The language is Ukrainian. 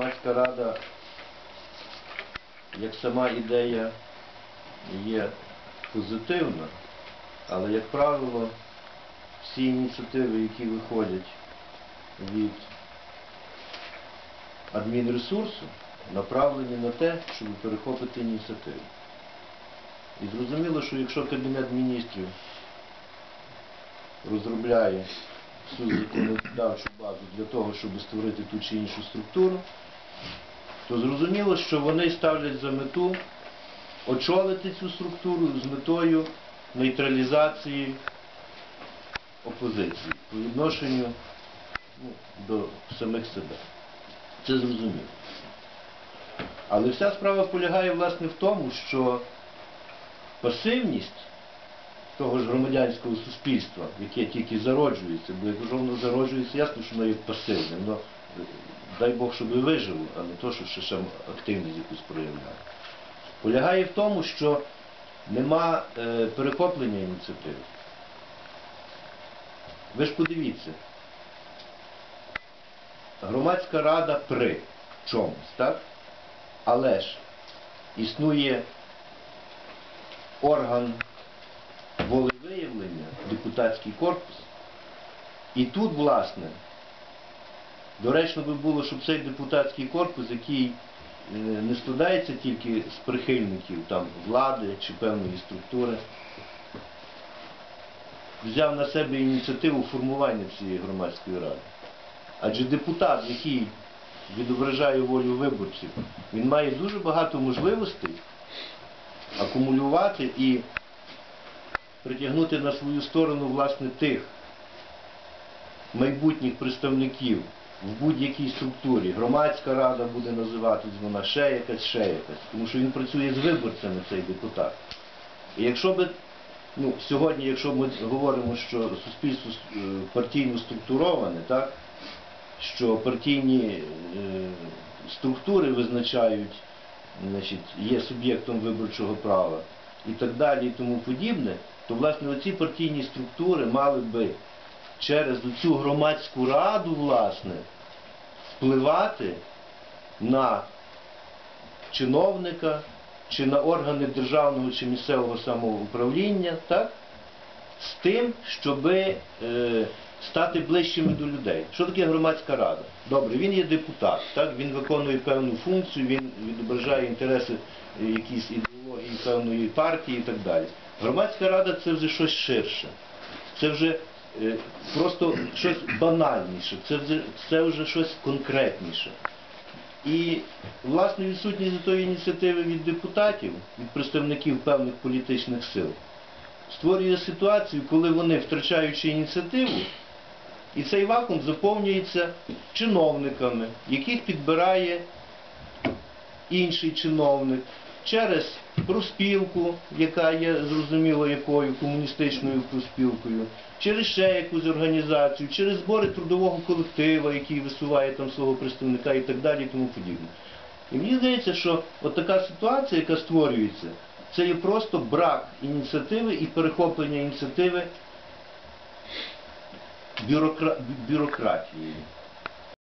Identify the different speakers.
Speaker 1: Громадська рада, як сама ідея, є позитивна, але, як правило, всі ініціативи, які виходять від адмінресурсу, направлені на те, щоб перехопити ініціативу. І зрозуміло, що якщо Кабінет міністрів розробляє всю законодавчу базу для того, щоб створити ту чи іншу структуру, то зрозуміло, що вони ставлять за мету очолити цю структуру з метою нейтралізації опозиції по відношенню ну, до самих себе. Це зрозуміло. Але вся справа полягає власне в тому, що пасивність того ж громадянського суспільства, яке тільки зароджується, бо якщо воно зароджується, ясно, що воно є пасивне, воно, е, дай Бог, щоб вижило, а не то, що ще, ще активність якусь проявляє. Полягає в тому, що нема е, перехоплення ініціативи. Ви ж подивіться, громадська рада при чомусь, так? Але ж існує орган волевиявлення, депутатський корпус. І тут, власне, доречно би було, щоб цей депутатський корпус, який е, не складається тільки з прихильників там, влади чи певної структури, взяв на себе ініціативу формування цієї громадської ради. Адже депутат, який відображає волю виборців, він має дуже багато можливостей акумулювати і притягнути на свою сторону власне тих майбутніх представників в будь-якій структурі. Громадська рада буде називатись вона, ще якась, ще якась. Тому що він працює з виборцями, цей депутат. І якщо би, ну, сьогодні, якщо ми говоримо, що суспільство е, партійно структуроване, так, що партійні е, структури визначають, значить, є суб'єктом виборчого права і так далі і тому подібне, то власне оці партійні структури мали би через цю громадську раду, власне, впливати на чиновника чи на органи державного чи місцевого самоуправління, так? з тим, щоб е, стати ближчими до людей. Що таке громадська рада? Добре, він є депутат, так? він виконує певну функцію, він відображає інтереси е, якісь ідеології певної партії і так далі. Громадська рада це вже щось ширше. Це вже е, просто щось банальніше, це вже, це вже щось конкретніше. І, власне, відсутність тої ініціативи від депутатів, від представників певних політичних сил, створює ситуацію, коли вони, втрачаючи ініціативу, і цей вакуум заповнюється чиновниками, яких підбирає інший чиновник через профспілку, яка є зрозуміло якою комуністичною профспілкою, через ще якусь організацію, через збори трудового колектива, який висуває там свого представника і так далі і тому подібне. І мені здається, що от така ситуація, яка створюється, це є просто брак ініціативи і перехоплення ініціативи бюрокра... бюрократією.